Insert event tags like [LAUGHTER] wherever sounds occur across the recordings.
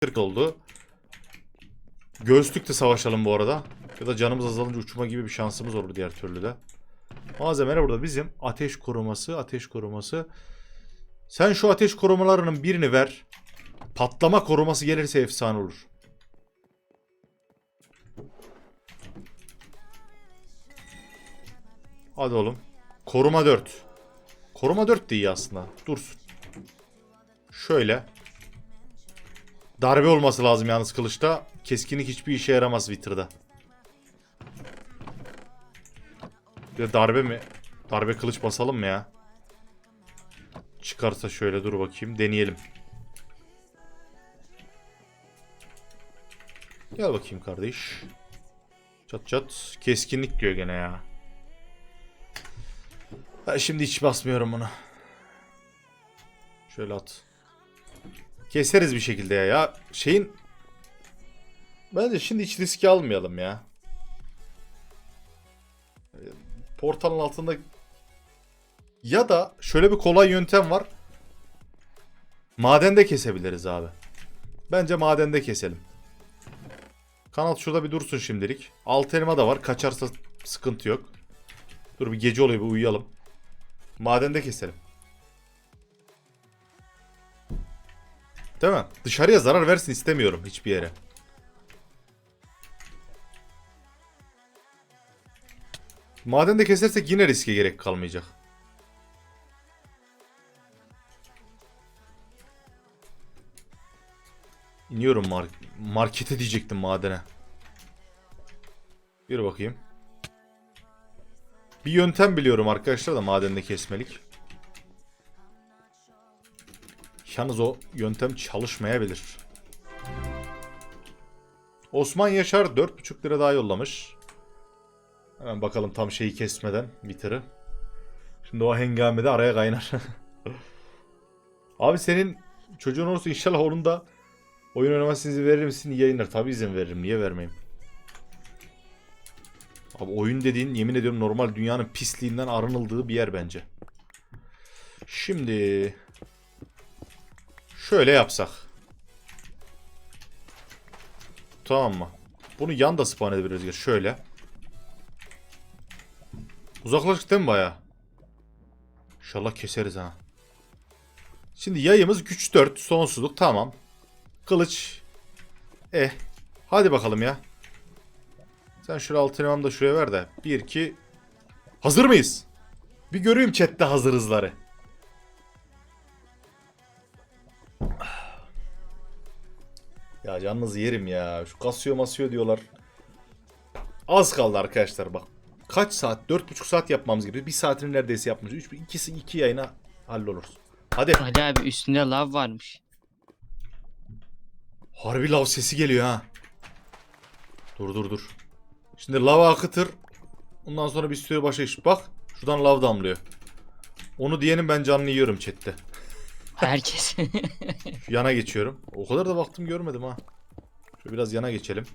40 oldu. Göğüslükle savaşalım bu arada. Ya da canımız azalınca uçma gibi bir şansımız olur diğer türlü de. Malzemeler burada bizim. Ateş koruması, ateş koruması. Sen şu ateş korumalarının birini ver. Patlama koruması gelirse efsane olur. Hadi oğlum. Koruma 4. Koruma 4 de iyi aslında. Dursun. Şöyle. Darbe olması lazım yalnız kılıçta. Keskinlik hiçbir işe yaramaz Wither'da. Bir darbe mi? Darbe kılıç basalım mı ya? Çıkarsa şöyle dur bakayım. Deneyelim. Gel bakayım kardeş. Çat çat. Keskinlik diyor gene ya. Ben şimdi hiç basmıyorum bunu. Şöyle at. Keseriz bir şekilde ya. Ya şeyin... Bence şimdi hiç riski almayalım ya. Portalın altında... Ya da şöyle bir kolay yöntem var. Madende kesebiliriz abi. Bence madende keselim. Kanat şurada bir dursun şimdilik. Altı elma da var. Kaçarsa sıkıntı yok. Dur bir gece oluyor bir uyuyalım. Madende keselim. Değil mi? Dışarıya zarar versin istemiyorum hiçbir yere. Madende kesersek yine riske gerek kalmayacak. İniyorum mar markete diyecektim madene. Bir bakayım. Bir yöntem biliyorum arkadaşlar da madende kesmelik. Yalnız o yöntem çalışmayabilir. Osman Yaşar 4,5 lira daha yollamış. Hemen bakalım tam şeyi kesmeden bitir'i. Şimdi o hengamede araya kaynar. [LAUGHS] Abi senin çocuğun olursa inşallah onun da oyun oynamasına izin verir misin? Yayınlar. Tabi izin veririm. Niye vermeyeyim? Abi oyun dediğin yemin ediyorum normal dünyanın pisliğinden arınıldığı bir yer bence. Şimdi şöyle yapsak. Tamam mı? Bunu yan da spawn edebiliriz. Şöyle. Uzaklaştık değil mi baya? İnşallah keseriz ha. Şimdi yayımız güç 4. Sonsuzluk tamam. Kılıç. Eh. Hadi bakalım ya. Sen şöyle altın da şuraya ver de. 1 2 Hazır mıyız? Bir göreyim chatte hazırızları. Ya canınızı yerim ya. Şu kasıyor masıyor diyorlar. Az kaldı arkadaşlar bak. Kaç saat? 4,5 saat yapmamız gibi. Bir saatini neredeyse yapmış. 3 ikisi iki yayına halloluruz. Hadi. Ali abi üstünde lav varmış. Harbi lav sesi geliyor ha. Dur dur dur. Şimdi lava akıtır. Ondan sonra bir sürü başa iş. Bak şuradan lav damlıyor. Onu diyenin ben canını yiyorum chatte. Herkes. Şu yana geçiyorum. O kadar da baktım görmedim ha. Şöyle biraz yana geçelim.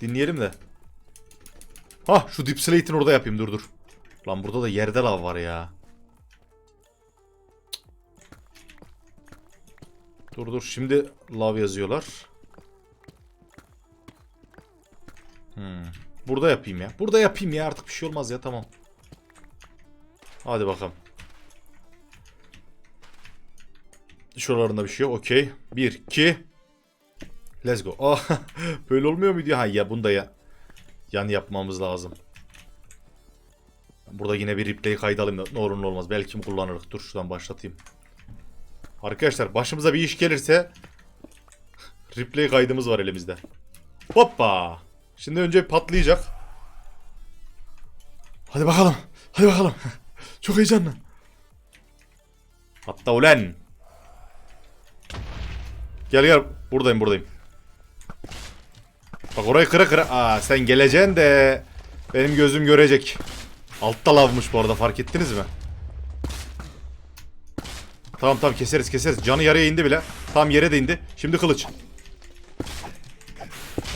Dinleyelim de. Hah şu Deep Slate'in orada yapayım dur dur. Lan burada da yerde lav var ya. Dur dur şimdi lav yazıyorlar. Hmm. Burada yapayım ya. Burada yapayım ya artık bir şey olmaz ya tamam. Hadi bakalım. Şuralarında bir şey yok. Okey. 1, 2. Let's go. Ah, [LAUGHS] böyle olmuyor muydu? Ha ya bunu da ya. Yan yapmamız lazım. Burada yine bir replay kaydalayım da ne olur ne olmaz. Belki mi kullanırız. Dur şuradan başlatayım. Arkadaşlar başımıza bir iş gelirse replay kaydımız var elimizde. Hoppa. Şimdi önce patlayacak. Hadi bakalım. Hadi bakalım. [LAUGHS] Çok heyecanlı. Hatta ulen. Gel gel. Buradayım buradayım. Bak orayı kıra kıra. Aa sen geleceksin de benim gözüm görecek. Altta lavmış bu arada fark ettiniz mi? Tamam tamam keseriz keseriz. Canı yarıya indi bile. Tam yere de indi. Şimdi kılıç.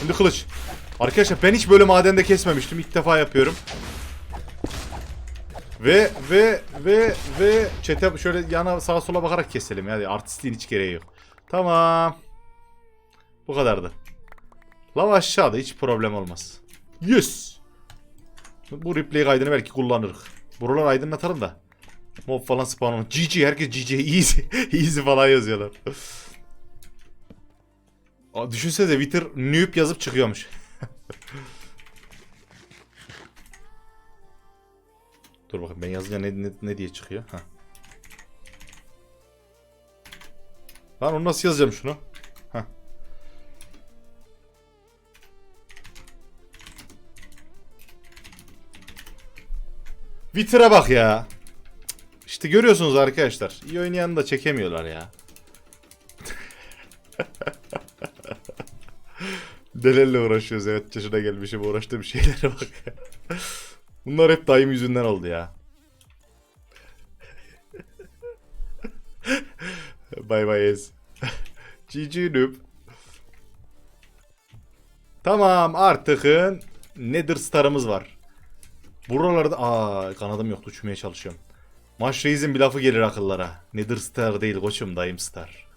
Şimdi kılıç. Arkadaşlar ben hiç böyle madende kesmemiştim. İlk defa yapıyorum. Ve ve ve ve çete şöyle yana sağa sola bakarak keselim yani artistliğin hiç gereği yok. Tamam. Bu kadardı. Lav aşağıda hiç problem olmaz. Yes. Bu replay kaydını belki kullanırız. Buraları aydınlatalım da. Mob falan spawn olmaz. GG herkes GG [LAUGHS] easy easy falan yazıyorlar. Aa, düşünsene Wither noob yazıp çıkıyormuş. Dur bakayım ben yazınca ne, ne, ne diye çıkıyor? Ha. Lan onu nasıl yazacağım şunu? Ha. Wither'a bak ya. İşte görüyorsunuz arkadaşlar. İyi oynayanı da çekemiyorlar ya. [LAUGHS] Delelle uğraşıyoruz evet yaşına gelmişim uğraştığım şeylere bak. Bunlar hep dayım yüzünden oldu ya. Bay bay Ez. GG noob. Tamam artıkın Nether Star'ımız var. Buralarda aa kanadım yoktu uçmaya çalışıyorum. Maş Reis'in bir lafı gelir akıllara. Nether Star değil koçum dayım Star.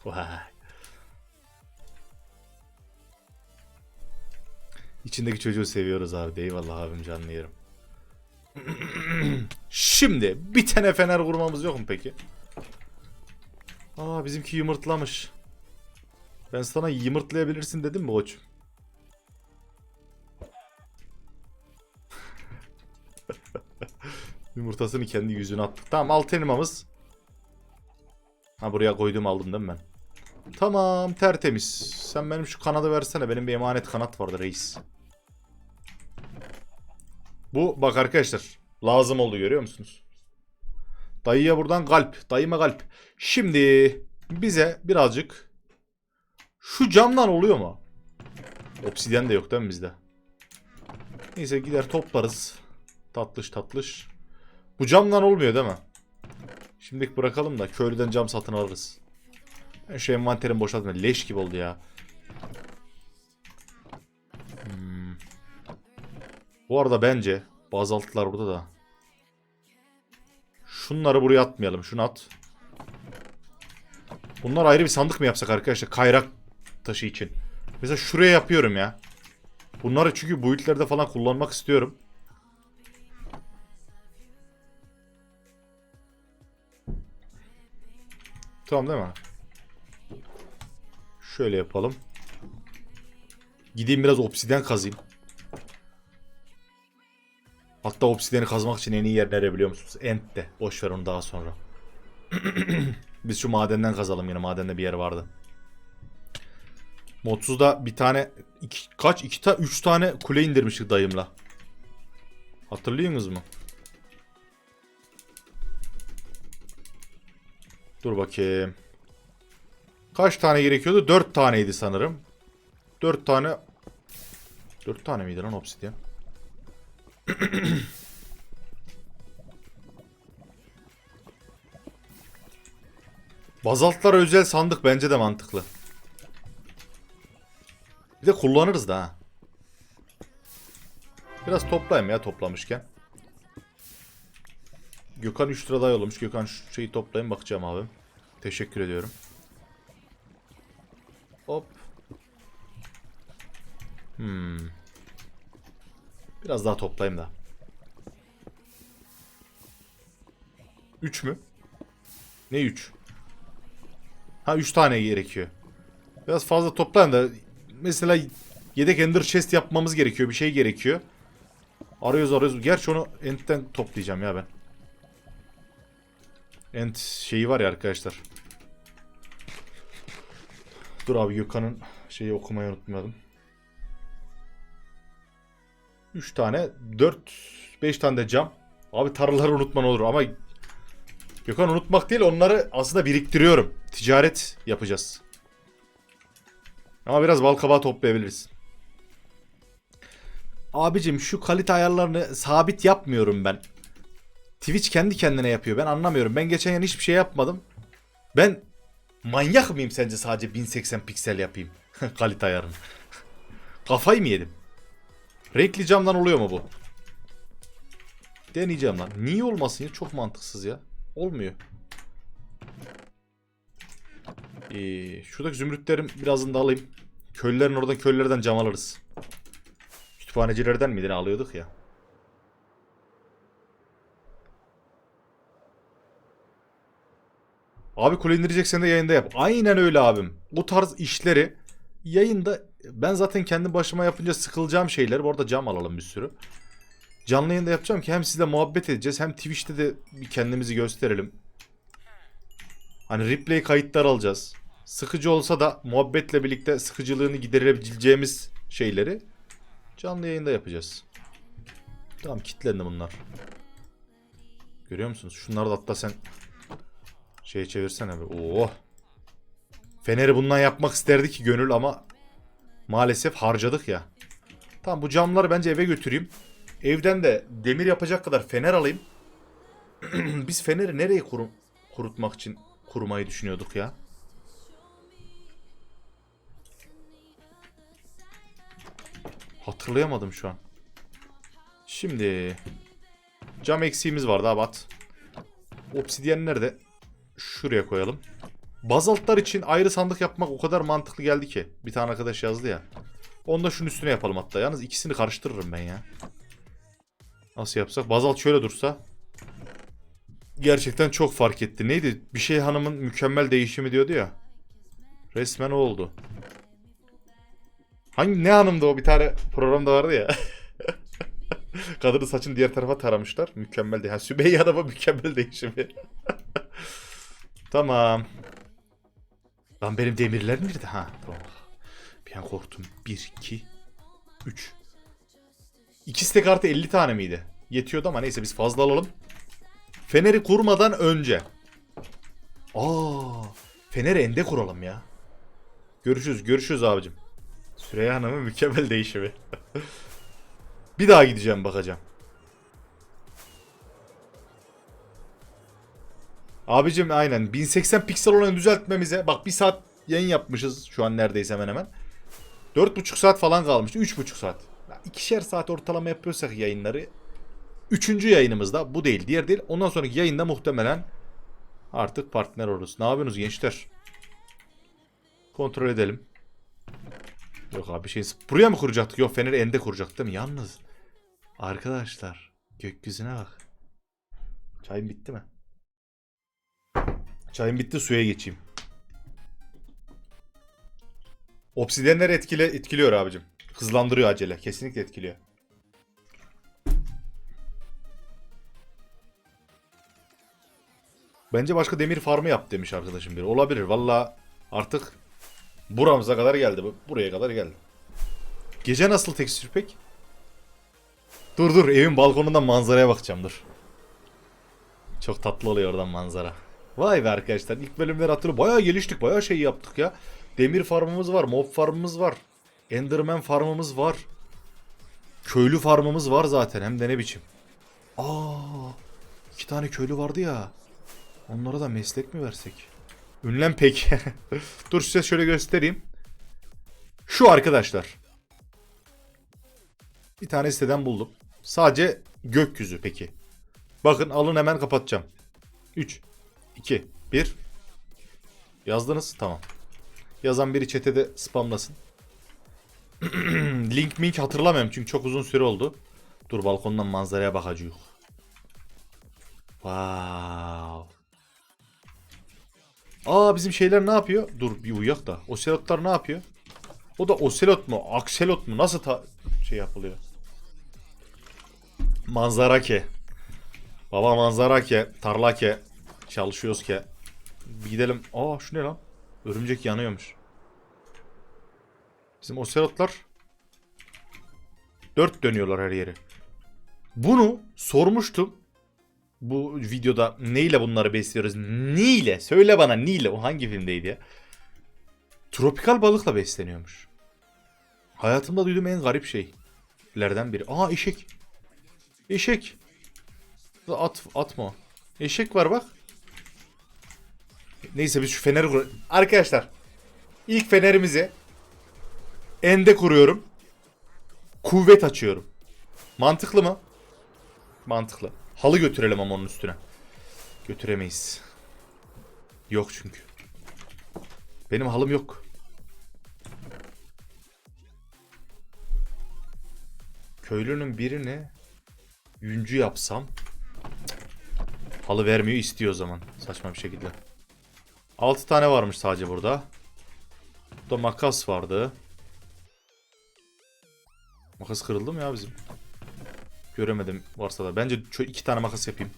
İçindeki çocuğu seviyoruz abi. Eyvallah abim canlı yerim. Şimdi bir tane fener vurmamız yok mu peki? Aa bizimki yumurtlamış. Ben sana yumurtlayabilirsin dedim mi koçum? [LAUGHS] Yumurtasını kendi yüzüne attık. Tamam altı elmamız. Ha buraya koydum aldım değil mi ben? Tamam tertemiz. Sen benim şu kanadı versene. Benim bir emanet kanat vardı reis. Bu bak arkadaşlar. Lazım oldu görüyor musunuz? Dayıya buradan kalp. Dayıma kalp. Şimdi bize birazcık şu camdan oluyor mu? Obsidyen de yok değil mi bizde? Neyse gider toplarız. Tatlış tatlış. Bu camdan olmuyor değil mi? Şimdilik bırakalım da köylüden cam satın alırız. Ben şu envanterimi boşaltmayayım. Leş gibi oldu ya. Bu arada bence bazaltılar burada da. Şunları buraya atmayalım. Şunu at. Bunlar ayrı bir sandık mı yapsak arkadaşlar? Kayrak taşı için. Mesela şuraya yapıyorum ya. Bunları çünkü boyutlarda falan kullanmak istiyorum. Tamam değil mi? Şöyle yapalım. Gideyim biraz obsidyen kazayım. Hatta obsidyeni kazmak için en iyi yer nere biliyor musunuz? Ent'te. Boş ver onu daha sonra. [CLEARS THROAT] Biz şu madenden kazalım yine. Madende bir yer vardı. Modsuz'da bir tane iki, kaç iki ta üç tane kule indirmiştik dayımla. Hatırlıyorsunuz mu? Dur bakayım. Kaç tane gerekiyordu? Dört taneydi sanırım. Dört tane. Dört tane miydi lan obsidyen? [CLEARS THROAT] Bazaltlara özel sandık bence de mantıklı. Bir de kullanırız da. Biraz toplayayım ya toplamışken. Gökhan 3 lira daha yollamış. Gökhan şu şeyi toplayayım bakacağım abim. Teşekkür ediyorum. Hop. Hmm. Biraz daha toplayayım da. 3 mü? Ne 3? Ha 3 tane gerekiyor. Biraz fazla toplayayım da mesela yedek ender chest yapmamız gerekiyor. Bir şey gerekiyor. Arıyoruz arıyoruz. Gerçi onu entten toplayacağım ya ben. Ent şeyi var ya arkadaşlar. Dur abi Gökhan'ın şeyi okumayı unutmadım. 3 tane 4 5 tane de cam. Abi tarlaları unutman olur ama Gökhan unutmak değil onları aslında biriktiriyorum. Ticaret yapacağız. Ama biraz bal kabağı toplayabiliriz. Abicim şu kalite ayarlarını sabit yapmıyorum ben. Twitch kendi kendine yapıyor. Ben anlamıyorum. Ben geçen yıl hiçbir şey yapmadım. Ben manyak mıyım sence sadece 1080 piksel yapayım? [LAUGHS] kalite ayarını. Kafayı mı yedim? Renkli camdan oluyor mu bu? Deneyeceğim lan. Niye olmasın ya? Çok mantıksız ya. Olmuyor. Ee, şuradaki zümrütlerim birazını da alayım. Köylülerin oradan köylülerden cam alırız. Kütüphanecilerden miydi ne alıyorduk ya. Abi kule indireceksen de yayında yap. Aynen öyle abim. O tarz işleri yayında ben zaten kendi başıma yapınca sıkılacağım şeyler. Bu arada cam alalım bir sürü. Canlı yayında yapacağım ki hem sizle muhabbet edeceğiz hem Twitch'te de kendimizi gösterelim. Hani replay kayıtlar alacağız. Sıkıcı olsa da muhabbetle birlikte sıkıcılığını giderebileceğimiz şeyleri canlı yayında yapacağız. Tamam kilitlendi bunlar. Görüyor musunuz? Şunları da hatta sen şeye çevirsene be. Oo. Feneri bundan yapmak isterdi ki gönül ama maalesef harcadık ya. Tamam bu camları bence eve götüreyim. Evden de demir yapacak kadar fener alayım. [CLEARS THROAT] Biz feneri nereye kurum, kurutmak için kurmayı düşünüyorduk ya? Hatırlayamadım şu an. Şimdi cam eksiğimiz vardı abat. Obsidyen nerede? Şuraya koyalım. Bazaltlar için ayrı sandık yapmak o kadar mantıklı geldi ki. Bir tane arkadaş yazdı ya. Onu da şunun üstüne yapalım hatta. Yalnız ikisini karıştırırım ben ya. Nasıl yapsak? Bazalt şöyle dursa. Gerçekten çok fark etti. Neydi? Bir şey hanımın mükemmel değişimi diyordu ya. Resmen o oldu. Hangi ne hanımdı o? Bir tane programda vardı ya. [LAUGHS] Kadının saçını diğer tarafa taramışlar. Mükemmel değil. Ha, Sümeyye Hanım'a mükemmel değişimi. [LAUGHS] tamam. Lan benim demirler nerede? Ha tamam. Bir an korktum. 1, 2, 3. İkisi tek artı 50 tane miydi? Yetiyordu ama neyse biz fazla alalım. Feneri kurmadan önce. Aa, Feneri ende kuralım ya. Görüşürüz, görüşürüz abicim. Süreyya Hanım'ın mükemmel değişimi. [LAUGHS] bir daha gideceğim bakacağım. Abicim aynen 1080 piksel olanı düzeltmemize bak bir saat yayın yapmışız şu an neredeyse hemen hemen. 4,5 saat falan kalmıştı. 3,5 saat. Ya İkişer saat ortalama yapıyorsak yayınları. Üçüncü yayınımızda bu değil diğer değil. Ondan sonraki yayında muhtemelen artık partner oluruz. Ne yapıyorsunuz gençler? Kontrol edelim. Yok abi şey. Buraya mı kuracaktık? Yok Fener'i ende kuracaktık değil mi? Yalnız. Arkadaşlar. Gökyüzüne bak. Çayım bitti mi? Çayım bitti suya geçeyim. Obsidyenler etkile, etkiliyor abicim. Hızlandırıyor acele. Kesinlikle etkiliyor. Bence başka demir farmı yap demiş arkadaşım biri. Olabilir. Valla artık buramıza kadar geldi. bu. Buraya kadar geldi. Gece nasıl tekstür pek? Dur dur evin balkonundan manzaraya bakacağım dur. Çok tatlı oluyor oradan manzara. Vay be arkadaşlar ilk bölümleri hatırlıyorum. Bayağı geliştik bayağı şey yaptık ya. Demir farmımız var, mob farmımız var. Enderman farmımız var. Köylü farmımız var zaten hem de ne biçim. Aa, iki tane köylü vardı ya. Onlara da meslek mi versek? Ünlem pek. [LAUGHS] Dur size şöyle göstereyim. Şu arkadaşlar. Bir tane siteden buldum. Sadece gökyüzü peki. Bakın alın hemen kapatacağım. 3, 2, 1. Yazdınız tamam. Yazan biri chat'e spamlasın. [CLEARS THROAT] Link mink hatırlamıyorum çünkü çok uzun süre oldu. Dur balkondan manzaraya bakacağız. Wow. Aa bizim şeyler ne yapıyor? Dur bir uyak da. Oselotlar ne yapıyor? O da oselot mu? Akselot mu? Nasıl ta- şey yapılıyor? Manzara ke. Baba manzara ke. Çalışıyoruz ke. Bir gidelim. Aa şu ne lan? Örümcek yanıyormuş. Bizim oselotlar dört dönüyorlar her yeri. Bunu sormuştum. Bu videoda neyle bunları besliyoruz? Neyle? Söyle bana neyle? O hangi filmdeydi ya? Tropikal balıkla besleniyormuş. Hayatımda duyduğum en garip şeylerden biri. Aa eşek. Eşek. At, atma. Eşek var bak. Neyse biz şu feneri kur... Arkadaşlar. ilk fenerimizi ende kuruyorum. Kuvvet açıyorum. Mantıklı mı? Mantıklı. Halı götürelim ama onun üstüne. Götüremeyiz. Yok çünkü. Benim halım yok. Köylünün birini yüncü yapsam halı vermiyor istiyor o zaman saçma bir şekilde. 6 tane varmış sadece burada. Burada makas vardı. Makas kırıldı mı ya bizim? Göremedim varsa da. Bence iki tane makas yapayım.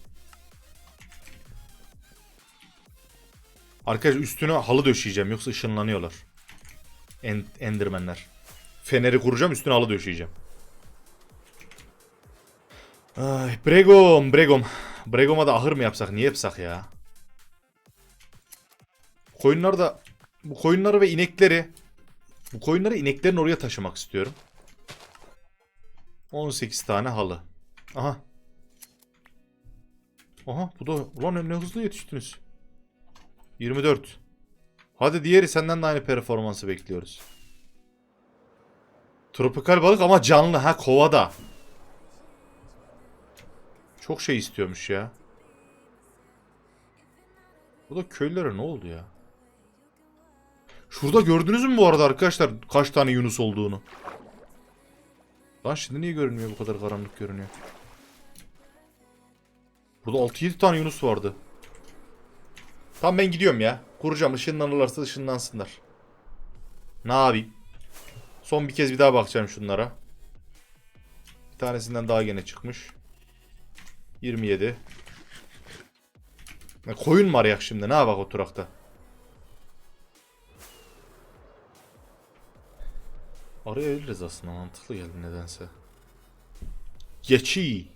Arkadaşlar üstüne halı döşeyeceğim yoksa ışınlanıyorlar. En Endermenler. Feneri kuracağım üstüne halı döşeyeceğim. Ay, Bregom, Bregom. Bregom'a da ahır mı yapsak? Niye yapsak ya? Koyunlar da bu koyunları ve inekleri bu koyunları ineklerin oraya taşımak istiyorum. 18 tane halı. Aha. Aha bu da ulan ne hızlı yetiştiniz. 24. Hadi diğeri senden de aynı performansı bekliyoruz. Tropikal balık ama canlı ha kovada. Çok şey istiyormuş ya. Bu da köylere ne oldu ya? Şurada gördünüz mü bu arada arkadaşlar kaç tane Yunus olduğunu? Lan şimdi niye görünmüyor bu kadar karanlık görünüyor? Burada 6-7 tane Yunus vardı. Tamam ben gidiyorum ya. Kuracağım ışınlanırlarsa ışınlansınlar. Ne yapayım? Son bir kez bir daha bakacağım şunlara. Bir tanesinden daha gene çıkmış. 27. Ya koyun mu arayak şimdi? Ne yapak o turakta? Arayabiliriz aslında mantıklı geldi nedense. Geçi.